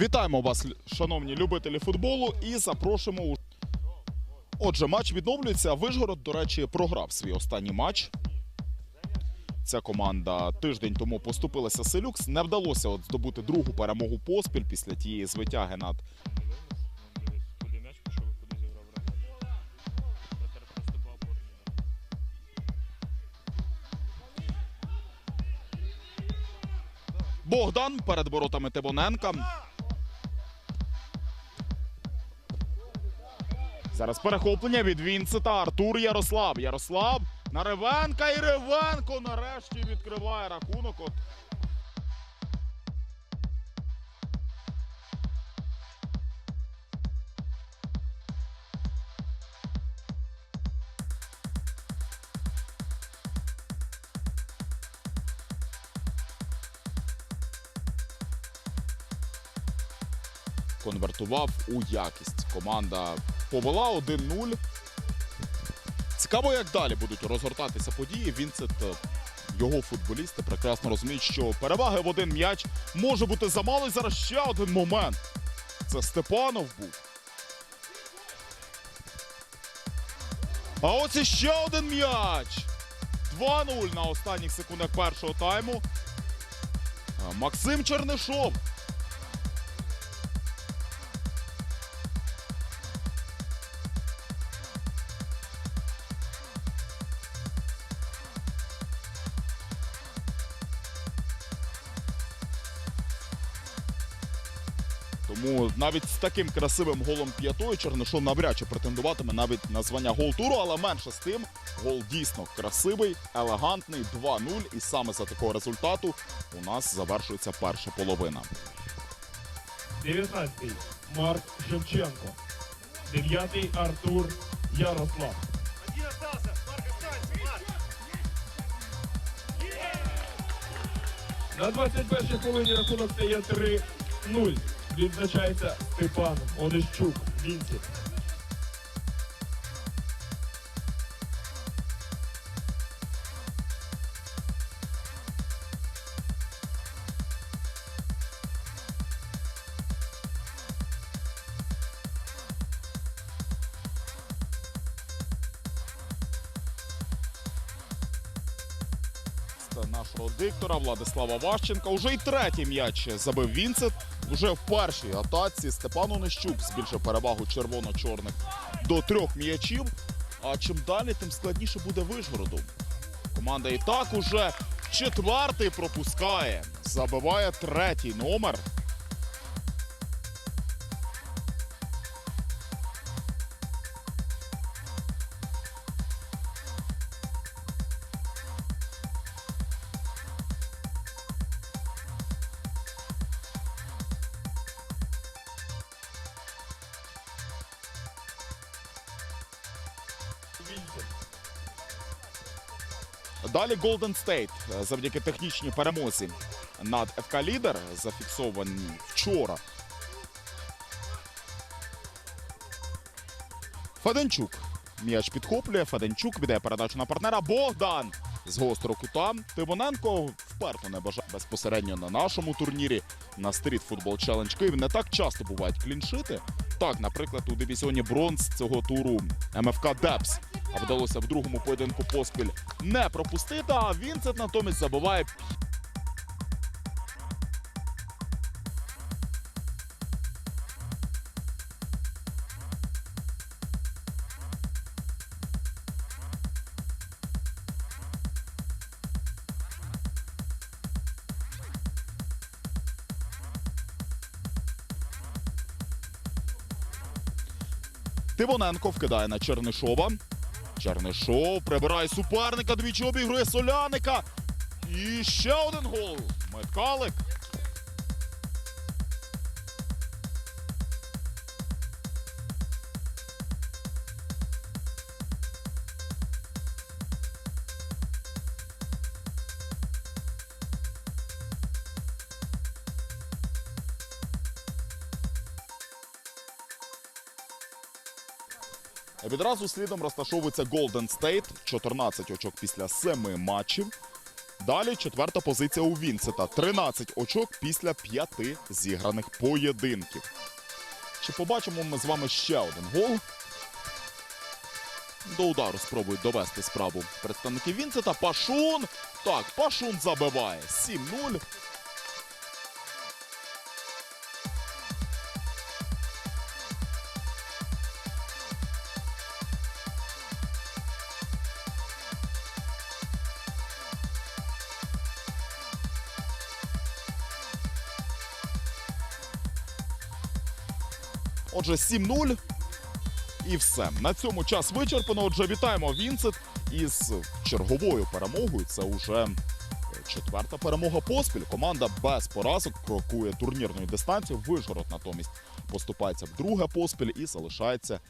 Вітаємо вас, шановні любителі футболу, і запрошуємо. у- Отже, матч відновлюється. Вишгород, до речі, програв свій останній матч. Ця команда тиждень тому поступилася Селюкс. Не вдалося от здобути другу перемогу поспіль після тієї звитяги над Дивись, куди м'яч пішов, Зараз перехоплення від Вінцета. Артур Ярослав. Ярослав на Ревенка і Ревенко нарешті відкриває рахунок. От конвертував у якість. Команда повела 1-0. Цікаво, як далі будуть розгортатися події. Вінцет, е, його футболісти прекрасно розуміють, що переваги в один м'яч може бути замало. І зараз ще один момент. Це Степанов був. А ось іще один м'яч. 2-0 на останніх секундах першого тайму. Е, Максим Чернишов Тому навіть з таким красивим голом п'ятою Чернишов навряд чи претендуватиме навіть на звання гол-туру, але менше з тим, гол дійсно красивий, елегантний, 2-0. І саме за такого результату у нас завершується перша половина. 19-й Марк Шевченко. 9-й Артур Ярослав. На 21-й хвилині рахунок стає 3-0. Відзначається Степаном Онищук. Вінці. Нашого диктора Владислава Ващенка. Уже й третій м'яч забив Вінцет. Уже в першій атаці Степан Онищук збільшив перевагу червоно-чорних до трьох м'ячів. А чим далі, тим складніше буде Вишгороду. Команда і так уже четвертий пропускає. Забиває третій номер. Далі Golden State завдяки технічній перемозі над ФК Лідер, зафіксовані вчора. Феденчук. М'яч підхоплює. Феденчук віддає передачу на партнера. Богдан з гострого кута. Тимоненко вперто не бажає безпосередньо на нашому турнірі на Street Football Challenge Київ. Не так часто бувають кліншити. Так, наприклад, у дивізіоні бронз цього туру МФК Депс вдалося в другому поєдинку поспіль не пропустити. А Вінцет натомість забиває Тивоненко вкидає на Чернишова. Чернишов прибирає суперника, двічі обігрує Соляника. І ще один гол. Меткалик. Відразу слідом розташовується Golden State. 14 очок після 7 матчів. Далі четверта позиція у Вінсета. 13 очок після п'яти зіграних поєдинків. Чи побачимо ми з вами ще один гол? До удару спробують довести справу представники Вінсета. Пашун. Так, Пашун забиває. 7-0. Отже, 7-0. І все. На цьому час вичерпано. Отже, вітаємо Вінцет із черговою перемогою. Це уже е, четверта перемога поспіль. Команда без поразок крокує турнірною дистанцією. Вижгород натомість поступається в друге поспіль і залишається